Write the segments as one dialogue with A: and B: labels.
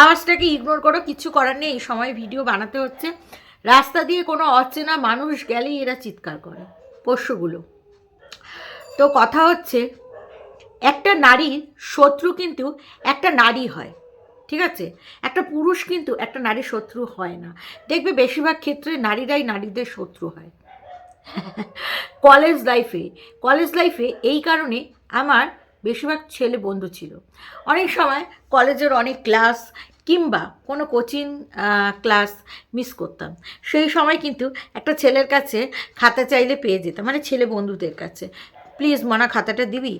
A: আওয়াজটাকে ignore করো, কিছু করার নেই, এই সময় ভিডিও বানাতে হচ্ছে। রাস্তা দিয়ে কোনো অচেনা মানুষ গেলেই এরা চিৎকার করে, পশুগুলো। তো কথা হচ্ছে, একটা নারীর শত্রু কিন্তু একটা নারী হয়, ঠিক আছে? একটা পুরুষ কিন্তু একটা নারীর শত্রু হয় না। দেখবে বেশিরভাগ ক্ষেত্রে নারীরাই নারীদের শত্রু হয়। কলেজ লাইফে কলেজ লাইফে এই কারণে আমার বেশিরভাগ ছেলে বন্ধু ছিল। অনেক সময় কলেজের অনেক ক্লাস কিংবা কোনো কোচিং ক্লাস মিস করতাম। সেই সময় কিন্তু একটা ছেলের কাছে খাতা চাইলে পেয়ে যেতাম মানে ছেলে বন্ধুদের কাছে। প্লিজ মনা, খাতাটা দিবি?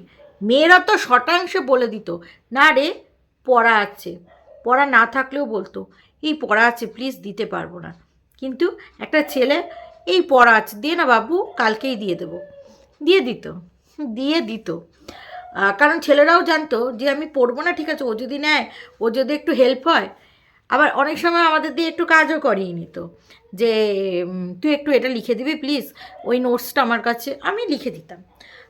A: মেয়েরা তো শতাংশে বলে দিত, না রে, পড়া আছে। পড়া না থাকলেও বলতো, এই পড়া আছে, প্লিজ দিতে পারব না। কিন্তু একটা ছেলে, এই পড়া আছে দিয়ে না বাবু, কালকেই দিয়ে দেবো। দিয়ে দিত দিয়ে দিত। কারণ ছেলেরাও জানতো যে আমি পড়ব না, ঠিক আছে, ও যদি নেয়, ও যদি একটু হেল্প হয়। আবার অনেক সময় আমাদের দিয়ে একটু কাজও করিয়ে নিত যে তুই একটু এটা লিখে দিবি প্লিজ ওই নোটসটা আমার কাছে, আমি লিখে দিতাম।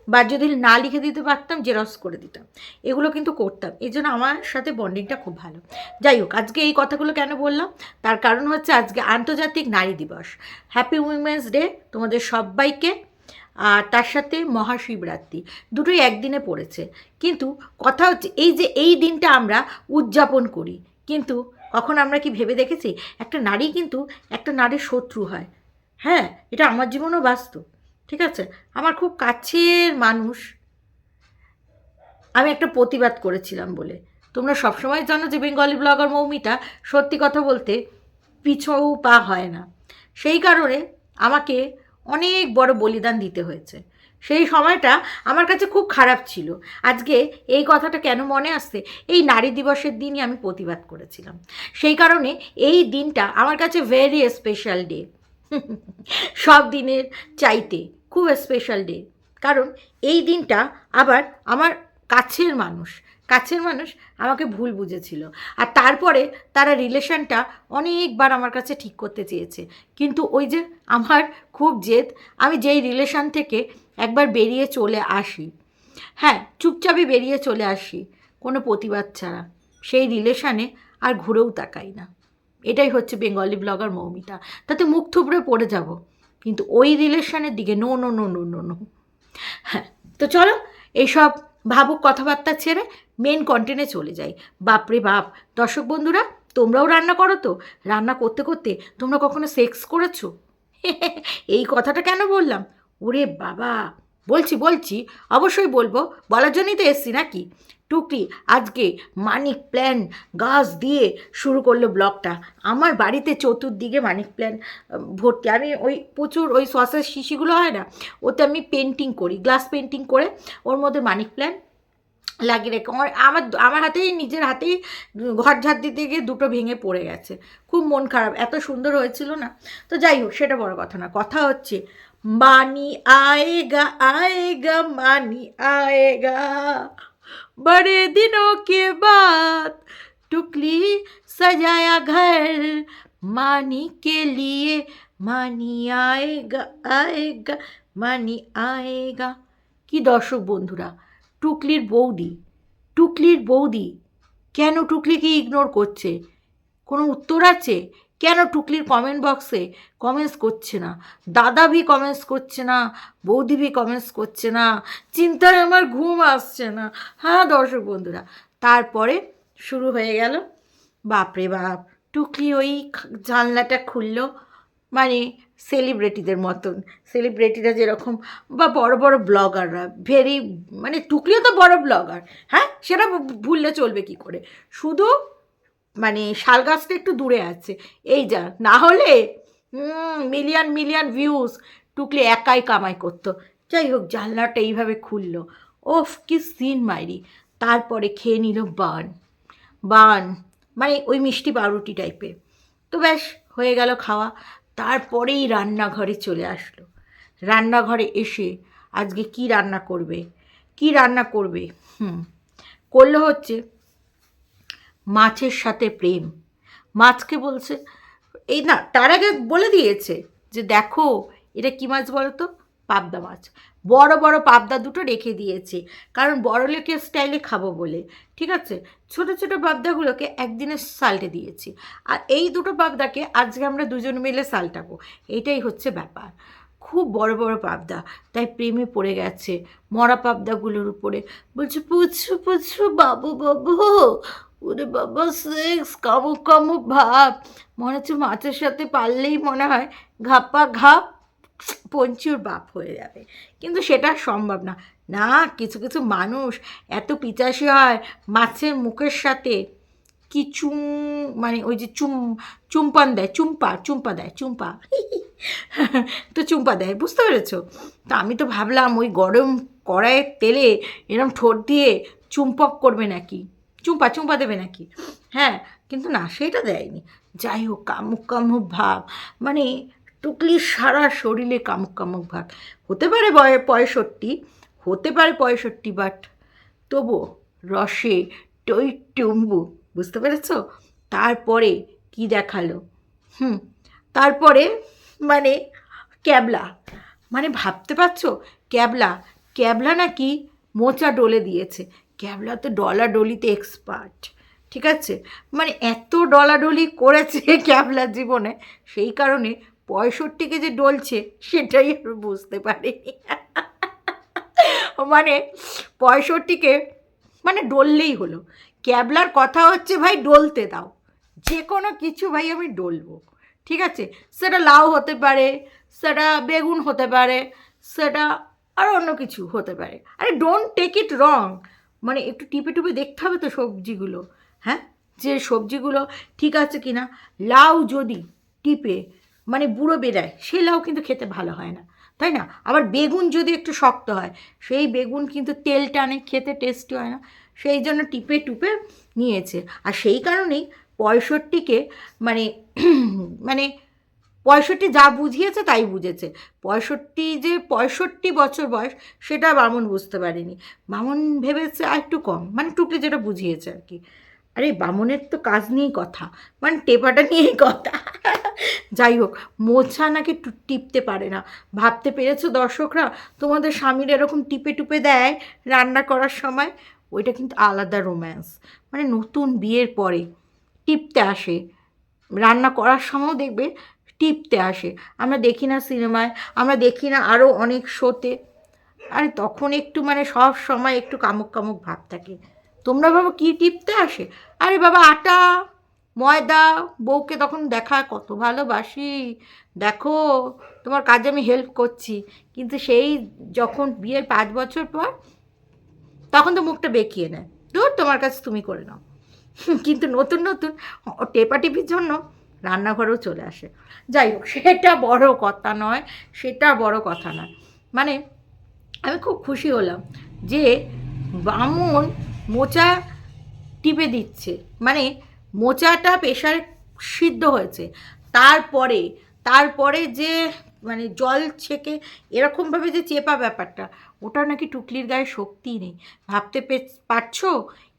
A: বা যদি না লিখে দিতে পারতাম জেরক্স করে দিতাম। এগুলো কিন্তু করতাম। এই জন্য আমার সাথে বন্ডিংটা খুব ভালো। যাই হোক, আজকে এই কথাগুলো কেন বললাম? তার কারণ হচ্ছে আজকে আন্তর্জাতিক নারী দিবস। হ্যাপি উইমেন্স ডে তোমাদের সবাইকে। আর তার সাথে মহাশিবরাত্রি। দুটোই একদিনে পড়েছে। কিন্তু কথা হচ্ছে এই যে এই দিনটা আমরা উদযাপন করি, কিন্তু কখন আমরা কি ভেবে দেখেছি? একটা নারী কিন্তু একটা নারীর শত্রু হয়। হ্যাঁ এটা আমার জীবনেও বাস্তব, ঠিক আছে? আমার খুব কাছের মানুষ। আমি একটা প্রতিবাদ করেছিলাম বলে। তোমরা সবসময় জানো যে বেঙ্গলি ব্লগার মৌমিতা সত্যি কথা বলতে পিছু পা হয় না। সেই কারণে আমাকে অনেক বড় বলিদান দিতে হয়েছে। সেই সময়টা আমার কাছে খুব খারাপ ছিল। আজকে এই কথাটা কেন মনে আসছে? এই নারী দিবসের দিনই আমি প্রতিবাদ করেছিলাম। সেই কারণে এই দিনটা আমার কাছে ভেরি স্পেশাল ডে সব দিনের চাইতে খুব স্পেশাল ডে কারণ এই দিনটা আবার আমার কাছের মানুষ কাছের মানুষ আমাকে ভুল বুঝেছিল। আর তারপরে তারা রিলেশনটা অনেকবার আমার কাছে ঠিক করতে চেয়েছে। কিন্তু ওই যে আমার খুব জেদ, আমি যেই রিলেশন থেকে একবার বেরিয়ে চলে আসি। হ্যাঁ চুপচাপই বেরিয়ে চলে আসি, কোনো প্রতিবাদ ছাড়া। সেই রিলেশানে আর ঘুরেও তাকাই না। এটাই হচ্ছে বেঙ্গলি ব্লগার মৌমিতা। তাতে মুখ থুবড়ে পড়ে যাব, কিন্তু ওই রিলেশনের দিকে, no no no no no no. হ্যাঁ তো চলো, এইসব ভাবুক কথাবার্তা ছেড়ে মেন কন্টেনে চলে যাই। বাপরে বাপ! দর্শক বন্ধুরা, তোমরাও রান্না করো তো? রান্না করতে করতে তোমরা কখনো সেক্স করেছ? এই কথাটা কেন বললাম? ওরে বাবা! বলছি বলছি, অবশ্যই বলব। বলার জন্যই তো এসছি নাকি? টুকরি, আজকে মানিক প্ল্যান গাছ দিয়ে শুরু করল ব্লগটা। আমার বাড়িতে চতুর্দিকে মানিক প্ল্যান ভর্তি। আমি ওই প্রচুর ওই সসের শিশিগুলো হয় না, ওতে আমি পেন্টিং করি গ্লাস পেন্টিং করে ওর মধ্যে মানিক প্ল্যান লাগিয়ে রেখে আমার আমার হাতেই, নিজের হাতেই ঘর ঝাড় দিতে গিয়ে দুটো ভেঙে পড়ে গেছে। খুব মন খারাপ, এত সুন্দর হয়েছিল না? তো যাই হোক, সেটা বড় কথা না। কথা হচ্ছে মানি আয়েগা আয়েগা মানি আয়েগা बड़े दिनों के बाद टुकली सजाया घर मानी के लिए मानी आएगा आएगा मानी आएगा কি দর্শক বন্ধুরা টুকলির বৌদি টুকলির বৌদি কেন টুকলিকে ইগনোর করছে কোনো উত্তর আছে কেন টুকলির কমেন্ট বক্সে কমেন্টস করছে না? দাদা ভি কমেন্টস করছে না, বৌদি ভি কমেন্টস করছে না, চিন্তায় আমার ঘুম আসছে না। হ্যাঁ দর্শক বন্ধুরা, তারপরে শুরু হয়ে গেল। বাপরে বাপ, টুকলি ওই জানলাটা খুললো মানে সেলিব্রিটিদের মতন। সেলিব্রিটিরা যেরকম, বা বড় বড় ব্লগাররা ভেরি মানে টুকলিও তো বড় ব্লগার হ্যাঁ সেটা ভুললে চলবে কি করে? শুধু মানে শাল গাছটা একটু দূরে আছে। এই যা, না হলে মিলিয়ন মিলিয়ন ভিউজ টুকলি একাই কামাই করতো। যাই হোক, জানলাটা এইভাবে খুললো। ওফ, কি সিন মাইরি। তারপরে খেয়ে নিল বান। বান মানে ওই মিষ্টি পাউরুটি টাইপের। তো ব্যাস, হয়ে গেল খাওয়া। তারপরেই রান্নাঘরে চলে আসলো। রান্নাঘরে এসে আজকে কি রান্না করবে? কি রান্না করবে? হুম, করল হচ্ছে মাছের সাথে প্রেম। মাছকে বলছে, এই না, তার আগে বলে দিয়েছে যে দেখো, এটা কী মাছ বলো তো পাবদা মাছ। বড় বড় পাবদা দুটো রেখে দিয়েছি। কারণ বড় লোকের স্টাইলে খাব বলে, ঠিক আছে? ছোট ছোট পাবদাগুলোকে একদিনে সাল্টে দিয়েছি। আর এই দুটো পাবদাকে আজকে আমরা দুজন মিলে সাল্টাবো। এটাই হচ্ছে ব্যাপার। খুব বড় বড় পাবদা, তাই প্রেমে পড়ে গেছে মরা পাবদাগুলোর উপরে। বলছে, পুছু পুছু, বাবু বাবু ওরে বাবা সেক্স কামু কামু ভাব। মনে হচ্ছে মাছের সাথে পারলেই মনে হয় ঘাপা ঘাপ পঞ্চুর বাপ হয়ে যাবে। কিন্তু সেটা সম্ভব না। না, কিছু কিছু মানুষ এত পিচাসি হয় মাছের মুখের সাথে। কি চুম মানে ওই যে চুম, চুম্পান দেয়, চুম্পা চুম্পা দেয়, চুম্পা। তো চুম্পা দেয়, বুঝতে পেরেছ? তা আমি তো ভাবলাম ওই গরম কড়াইয়ের তেলে এরম ঠোঁট দিয়ে চুম্পক করবে নাকি? চুম্পা চুম্পা দেবে নাকি? হ্যাঁ কিন্তু না, সেটা দেয়নি। যাই হোক, কামুক কামুক ভাব। মানে টুকলির সারা শরীরে কামুক কামুক ভাব। হতে পারে বয়, পঁয়ষট্টি, হতে পারে পঁয়ষট্টি বাট তবুও রসে টই টুম্বু, বুঝতে পেরেছ? তারপরে কি দেখাল? হুম, তারপরে মানে ক্যাবলা। মানে ভাবতে পারছ? ক্যাবলা ক্যাবলা নাকি মোচা ডলে দিয়েছে। ক্যাবলা তো ডলা ডলিতে এক্সপার্ট ঠিক আছে? মানে এত ডলাডলি করেছে ক্যাবলার জীবনে, সেই কারণে পঁয়ষট্টিকে যে ডলছে, সেটাই আমি বুঝতে পারিনি মানে পঁয়ষট্টিকে মানে ডললেই হলো। ক্যাবলার কথা হচ্ছে, ভাই, ডলতে দাও। যে কোনো কিছু, ভাই, আমি ডলবো। ঠিক আছে? সেটা লাউ হতে পারে, সেটা বেগুন হতে পারে, সেটা আর অন্য কিছু হতে পারে। আরে ডোন্ট টেক ইট রং মানে একটু টিপে টুপে দেখতে হবে তো সবজিগুলো হ্যাঁ? যে সবজিগুলো ঠিক আছে কি না লাউ যদি টিপে মানে বুড়ো বেরায় সেই লাউ কিন্তু খেতে ভালো হয় না, তাই না? আবার বেগুন যদি একটু শক্ত হয়, সেই বেগুন কিন্তু তেল টানে, খেতে টেস্টি হয় না, সেই জন্য টিপে টুপে নিয়েছে। আর সেই কারণেই পঁয়ষট্টিকে মানে মানে পঁয়ষট্টি যা বুঝিয়েছে তাই বুঝেছে। পঁয়ষট্টি যে পঁয়ষট্টি বছর বয়স, সেটা বামন বুঝতে পারেনি। বামন ভেবেছে আর একটু কম মানে টুকলি যেটা বুঝিয়েছে আর কি। আরে বামনের তো কাজ নিয়েই কথা মানে টেপাটা নিয়েই কথা। যাই হোক, মোছা নাকি টিপতে পারে না। ভাবতে পেরেছ দর্শকরা? তোমাদের স্বামীর এরকম টিপে টুপে দেয় রান্না করার সময়? ওইটা কিন্তু আলাদা রোম্যান্স মানে নতুন বিয়ের পরে টিপতে আসে। রান্না করার সময়ও দেখবে টিপতে আসে। আমরা দেখি না সিনেমায়, আমরা দেখি না আরও অনেক শোতে। আরে তখন একটু মানে সব সময় একটু কামুক কামুক ভাব থাকে। তোমরা বাবা কী টিপতে আসে? আরে বাবা, আটা, ময়দা, বউকে তখন দেখায় কত ভালোবাসি। দেখো, তোমার কাজে আমি হেল্প করছি। কিন্তু সেই যখন বিয়ের পাঁচ বছর পর, তখন তো মুখটা বেঁকিয়ে নেয়। দূর তোমার কাছে তুমি করে নাও। কিন্তু নতুন নতুন টেপাটিপির জন্য রান্নাঘরেও চলে আসে। যাই হোক, সেটা বড় কথা নয়, সেটা বড় কথা নয়। মানে আমি খুব খুশি হলাম যে বামুন মোচা টিপে দিচ্ছে। মানে মোচাটা প্রেশারে সিদ্ধ হয়েছে। তারপরে তারপরে যে মানে জল ছেঁকে এরকমভাবে যে চেপা ব্যাপারটা, ওটা নাকি টুকলির গায়ে শক্তি নেই। ভাবতে পারছ?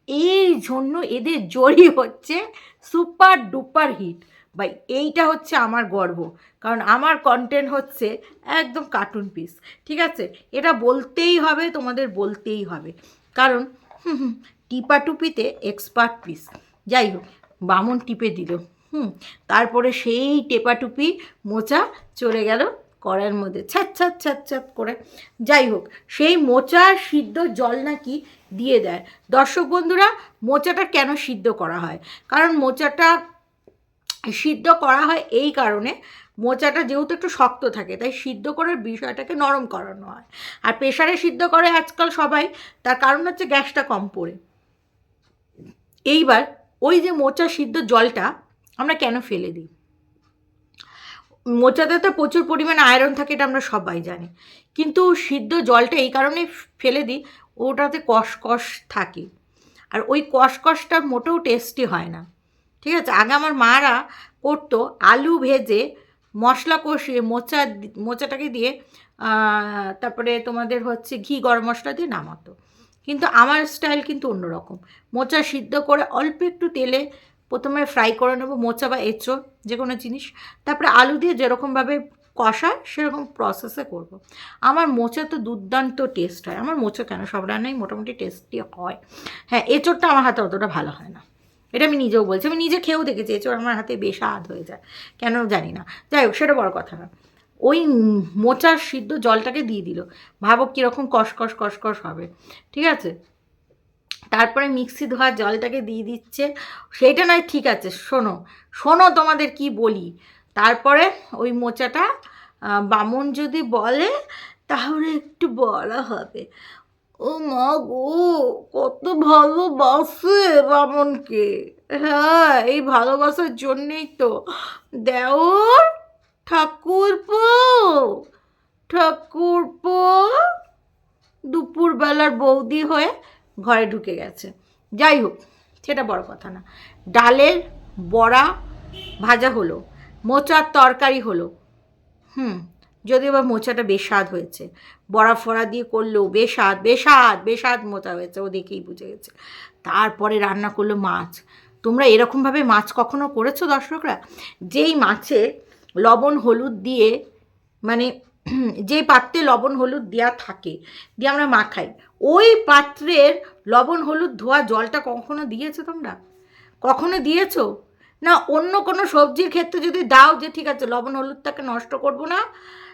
A: এই জন্য এদের জড়ি হচ্ছে সুপার ডুপার হিট। ভাই, এইটা হচ্ছে আমার গর্ব। কারণ আমার কন্টেন্ট হচ্ছে একদম কার্টুন পিস ঠিক আছে? এটা বলতেই হবে, তোমাদের বলতেই হবে। কারণ টিপাটুপিতে এক্সপার্ট পিস যাই হোক, বামন টিপে দিল, হুম, তারপরে সেই টেপাটুপি মোচা চলে গেল কড়াইয়ের মধ্যে, ছ্যাত ছ্যাত ছ্যাত ছ্যাত করে। যাই হোক, সেই মোচা সিদ্ধ জল নাকি দিয়ে দেয়। দর্শক বন্ধুরা, মোচাটা কেন সিদ্ধ করা হয়? কারণ মোচাটা সিদ্ধ করা হয় এই কারণে মোচাটা যেহেতু একটু শক্ত থাকে, তাই সিদ্ধ করার বিষয়টাকে নরম করানো হয়। আর প্রেশারে সিদ্ধ করে আজকাল সবাই, তার কারণ হচ্ছে গ্যাসটা কম পড়ে। এইবার ওই যে মোচা সিদ্ধ জলটা আমরা কেন ফেলে দিই? মোচাতে তো প্রচুর পরিমাণে আয়রন থাকে, এটা আমরা সবাই জানি। কিন্তু সিদ্ধ জলটা এই কারণে ফেলে দিই, ওটাতে কষকষ থাকে। আর ওই কষকষটা মোটেও টেস্টি হয় না। ঠিক আছে? আগে আমার মারা করতো আলু ভেজে মশলা কষিয়ে মোচা মোচাটাকে দিয়ে তারপরে তোমাদের হচ্ছে ঘি, গরম মশলা দিয়ে নামাতো। কিন্তু আমার স্টাইল কিন্তু অন্যরকম। মোচা সিদ্ধ করে অল্প একটু তেলে প্রথমে ফ্রাই করে নেব, মোচা বা এঁচড়ো যে কোনো জিনিস। তারপরে আলু দিয়ে যেরকমভাবে কষায়, সেরকম প্রসেসে করব। আমার মোচা তো দুর্দান্ত টেস্ট হয়। আমার মোচা কেন? সব রান্নাই মোটামুটি টেস্টি হয়। হ্যাঁ এঁচোড়টা আমার হাতে অতটা ভালো হয় না। এটা আমি নিজেও বলছি, আমি নিজে খেয়েও দেখেছি এঁচোড় আমার হাতে বেশ আদ হয়ে যায়, কেন জানি না। যাই হোক, সেটা বড় কথা না। ওই মোচার সিদ্ধ জলটাকে দিয়ে দিল, ভাবো কীরকম কষকস কষকস হবে, ঠিক আছে? তারপরে মিক্সি ধোয়া জলটাকে দিয়ে দিচ্ছে, সেইটা নয়, ঠিক আছে, শোনো শোনো তোমাদের কি বলি। তারপরে ওই মোচাটা বামন যদি বলে, তাহলে একটু বলা হবে। ও মা গো, কত ভালোবাসে বামনকে হ্যাঁ এই ভালোবাসার জন্যেই তো। দেওর, ঠাকুরপো ঠাকুরপো। দুপুরবেলার বৌদি হয়ে ঘরে ঢুকে গেছে। যাই হোক, সেটা বড় কথা না। ডালের বড়া ভাজা হলো, মোচার তরকারি হলো। হুম যদিও বা মোচাটা বেস্বাদ হয়েছে। বড়া ফড়া দিয়ে করলেও বেস্বাদ বেস্বাদ বেস্বাদ মোচা হয়েছে, ও দেখেই বুঝে গেছে। তারপরে রান্না করল মাছ। তোমরা এরকমভাবে মাছ কখনো করেছ দর্শকরা? যেই মাছে লবণ, হলুদ দিয়ে মানে যে পাত্রে লবণ, হলুদ দেওয়া থাকে, দিয়ে আমরা মাখাই ওই পাত্রের লবণ, হলুদ ধোয়া জলটা কখনো দিয়েছ তোমরা? কখনো দিয়েছ? না, অন্য কোনো সবজির ক্ষেত্রে যদি দাও যে ঠিক আছে, লবণ, হলুদটাকে নষ্ট করব না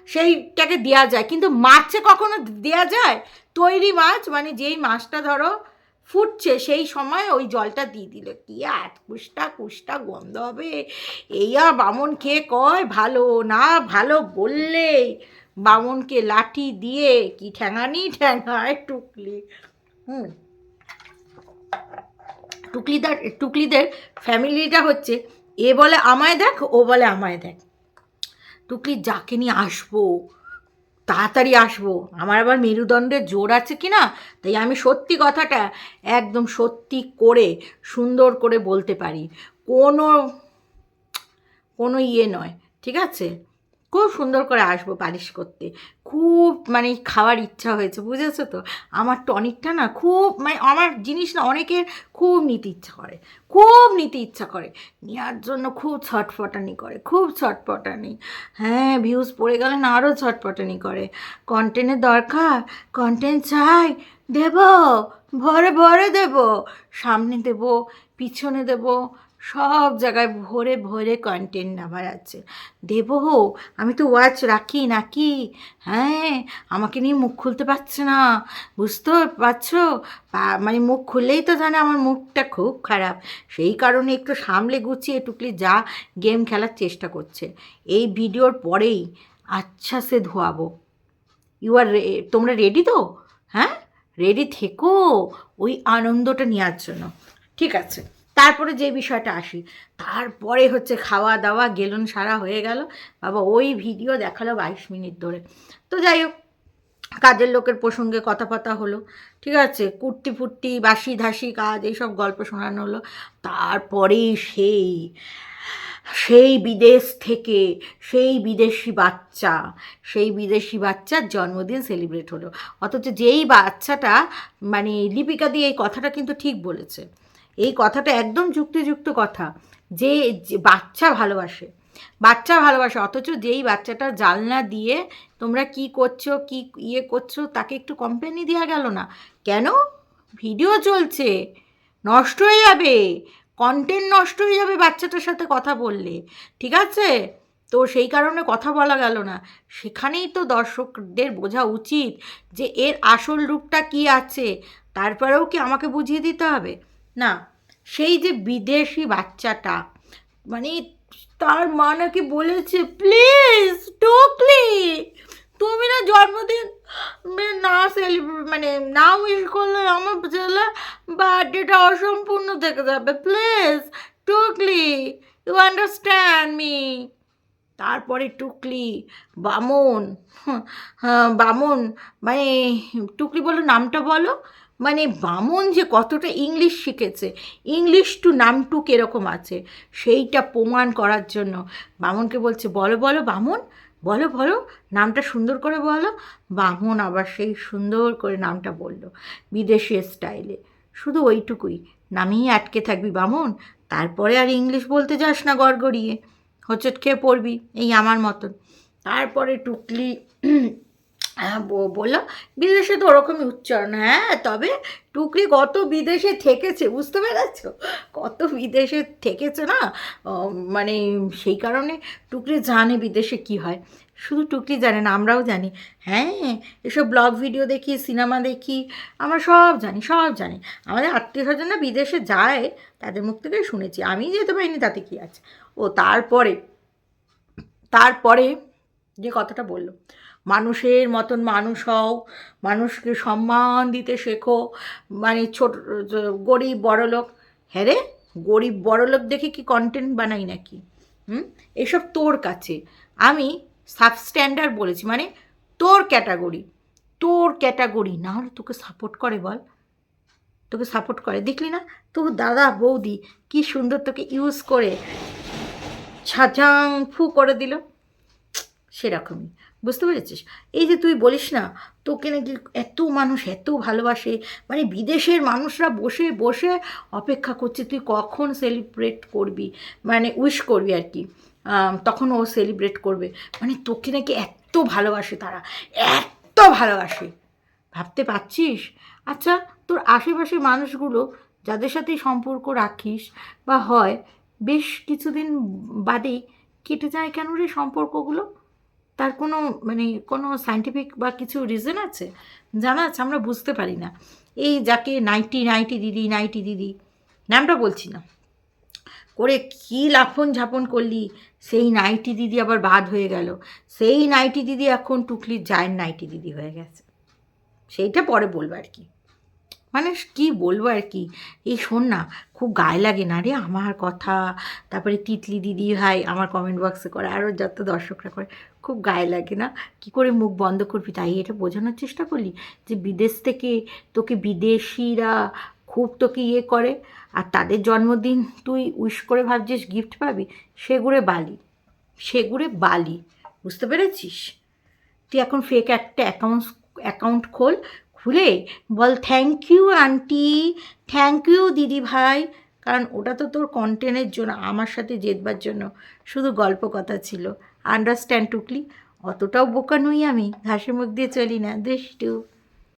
A: সেইটাকে দেওয়া যায়। কিন্তু মাছে কখনো দেওয়া যায়? তৈরি মাছ মানে যেই মাছটা ধরো ফুটছে, সেই সময় ওই জলটা দিয়ে দিল। কি আর কুষ্টা কুষ্টা গন্ধ হবে। এইয়া বামন খেয়ে কয়, ভালো না ভালো বললেই বামনকে লাঠি দিয়ে কি ঠ্যাঙানি ঠ্যাঙায় টুকলি। হুম। টুকলিদার, টুকলিদের ফ্যামিলিটা হচ্ছে, এ বলে আমায় দেখ, ও বলে আমায় দেখ। টুকলি যাকে নিয়ে আসব, তাড়াতাড়ি আসব। আমার আবার মেরুদণ্ডের জোর আছে কি না? তাই আমি সত্যি কথাটা একদম সত্যি করে, সুন্দর করে বলতে পারি। কোনো কোনো ইয়ে নয়, ঠিক আছে? খুব সুন্দর করে আসব পালিশ করতে। খুব মানে খাওয়ার ইচ্ছা হয়েছে, বুঝেছ তো? আমার টনিকটা না খুব মানে আমার জিনিস না অনেকের খুব নিতে ইচ্ছা করে, খুব নিতে ইচ্ছা করে। নেওয়ার জন্য খুব ছটফটানি করে, খুব ছটফটানি। হ্যাঁ ভিউজ পড়ে গেলে না আরও ছটফটানি করে। কন্টেন্টের দরকার? কন্টেন্ট চাই? দেব, ভরে ভরে দেব। সামনে দেব পিছনে দেব, সব জায়গায় ভরে ভরে কন্টেন্ট আমার আছে। দেব আমি তো ওয়াচ রাখি নাকি? হ্যাঁ আমাকে নিয়ে মুখ খুলতে পারছে না। বুঝতে পারছ? মানে মুখ খুললেই তো জানে আমার মুখটা খুব খারাপ। সেই কারণে একটু সামলে গুছিয়ে টুকলি যা গেম খেলার চেষ্টা করছে। এই ভিডিওর পরেই আচ্ছা সে ধোয়াবো। ইউ আর তোমরা রেডি তো? হ্যাঁ? রেডি থেকো ওই আনন্দটা নেওয়ার জন্য। ঠিক আছে, তারপরে যে বিষয়টা আসি। তারপরে হচ্ছে খাওয়া দাওয়া, গেলন সারা হয়ে গেল। বাবা, ওই ভিডিও দেখাল বাইশ মিনিট ধরে। তো যাই হোক, কাজের লোকের প্রসঙ্গে কথাবার্তা হলো, ঠিক আছে? কুর্তি ফুর্তি বাসি ধাসি কাজ, এইসব গল্প শোনানো হলো। তারপরেই সেই সেই বিদেশ থেকে সেই বিদেশি বাচ্চা, সেই বিদেশি বাচ্চার জন্মদিন সেলিব্রেট হলো। অথচ যেই বাচ্চাটা মানে লিপিকা দিয়ে এই কথাটা কিন্তু ঠিক বলেছে। এই কথাটা একদম যুক্তিযুক্ত কথা। যে বাচ্চা ভালোবাসে বাচ্চা ভালোবাসে, অথচ যেই বাচ্চাটা জালনা দিয়ে তোমরা কি করছ, কি ইয়ে করছ, তাকে একটু কমপ্লেনই দেওয়া গেল না। কেন? ভিডিও চলছে, নষ্ট হয়ে যাবে কন্টেন্ট নষ্ট হয়ে যাবে বাচ্চাটার সাথে কথা বললে, ঠিক আছে? তো সেই কারণে কথা বলা গেল না। সেখানেই তো দর্শকদের বোঝা উচিত যে এর আসল রূপটা কি আছে, তারপরেও কি আমাকে বুঝিয়ে দিতে হবে? না। সেই যে বিদেশি বাচ্চাটা মানে তার মা নাকি বলেছে প্লিজ টোকলি তুমি না জন্মদিন না সেলিব্রেট মানে না উইশ করলে আমার ছেলে বার্থডেটা অসম্পূর্ণ থেকে যাবে। Please Tukli you understand me তারপরে টুকলি, বামন হ্যাঁ বামন মানে টুকলি বলো, নামটা বলো। মানে বামন যে কতটা ইংলিশ শিখেছে ইংলিশ টু নামটুক এরকম আছে, সেইটা প্রমাণ করার জন্য বামনকে বলছে, বলো বলো বামন, বলো বলো, নামটা সুন্দর করে বলো। বামন আবার সেই সুন্দর করে নামটা বলল, বিদেশি স্টাইলে শুধু ওইটুকুই নামেই আটকে থাকবি বামন, তারপরে আর ইংলিশ বলতে যাস না গড়গড়িয়ে। হোঁচট খেয়ে পড়বি, এই আমার মতন। তারপরে টুকলি বলল বিদেশে তো ওরকমই উচ্চারণ। হ্যাঁ তবে টুকরি কত বিদেশে থেকেছে, বুঝতে পেরেছ? কত বিদেশে থেকেছে না? মানে সেই কারণে টুকরি জানে বিদেশে কি হয়। শুধু টুকরি জানে না, আমরাও জানি। হ্যাঁ এসব ব্লগ ভিডিও দেখি, সিনেমা দেখি, আমরা সব জানি সব জানি। আমাদের আত্মীয় স্বজনরা বিদেশে যায়, তাদের মুখ থেকে শুনেছি। আমি যেতে পারিনি, তাতে কি আছে? ও, তারপরে তারপরে যে কথাটা বলল মানুষের মতন মানুষ হও, মানুষকে সম্মান দিতে শেখো। মানে ছোট গরিব বড়লোক হ্যাঁ রে, গরিব বড়লোক দেখে কি কন্টেন্ট বানাই নাকি? হুম? এসব তোর কাছে। আমি সাবস্ট্যান্ডার্ড বলেছি মানে তোর ক্যাটাগরি তোর ক্যাটাগরি না হলে তোকে সাপোর্ট করে বল। তোকে সাপোর্ট করে। দেখলি না? তোর দাদা বৌদি কি সুন্দর তোকে ইউজ করে ছাজাং ফু করে দিল। সেরকমই। বুঝতে পেরেছিস? এই যে তুই বলিস না, তোকে নাকি এত মানুষ এত ভালোবাসে মানে বিদেশের মানুষরা বসে বসে অপেক্ষা করছে তুই কখন সেলিব্রেট করবি? মানে উইশ করবি আর কি। তখন ও সেলিব্রেট করবে। মানে তোকে নাকি এত ভালোবাসে তারা, এত ভালোবাসে। ভাবতে পারছিস? আচ্ছা তোর আশেপাশে মানুষগুলো যাদের সাথে সম্পর্ক রাখিস বা হয়, বেশ কিছুদিন বাদেই কেটে যায় কেন রে সম্পর্কগুলো? তার কোনো মানে কোনো সাইন্টিফিক বা কিছু রিজন আছে? জানা আছে, আমরা বুঝতে পারি না। এই যাকে নাইটি নাইটি দিদি নাইটি দিদি, নামটা বলছি না। করে কী লাফন ঝাপন করলি? সেই নাইটি দিদি আবার বাদ হয়ে গেল। সেই নাইটি দিদি এখন টুকলির জায়ের নাইটি দিদি হয়ে গেছে। সেইটা পরে বলব আর কি। মানে কি বলব আর কি? এই শোন না, খুব গায়ে লাগে না রে আমার কথা। তারপরে তিতলি দিদি ভাই আমার কমেন্ট বক্সে করে আরও যত দর্শকরা করে, খুব গায়ে লাগে না? কি করে মুখ বন্ধ করবি? তাই এটা বোঝানোর চেষ্টা করলি যে বিদেশ থেকে তোকে বিদেশিরা খুব তোকে ইয়ে করে, আর তাদের জন্মদিন তুই উইশ করে ভাবছিস গিফট পাবি? সেগুড়ে বালি সেগুড়ে বালি, বুঝতে পেরেছিস? তুই এখন ফেক একটা অ্যাকাউন্ট অ্যাকাউন্ট খোল খুলে বল thank you aunty thank you দিদি ভাই। কারণ ওটা তো তোর কন্টেন্টের জন্য, আমার সাথে জেতবার জন্য। শুধু গল্প কথা ছিল। আন্ডারস্ট্যান্ড টুকলি? অতটাও বোকা নই আমি। ঘাসের মুখ দিয়ে চলি না। দুষ্টু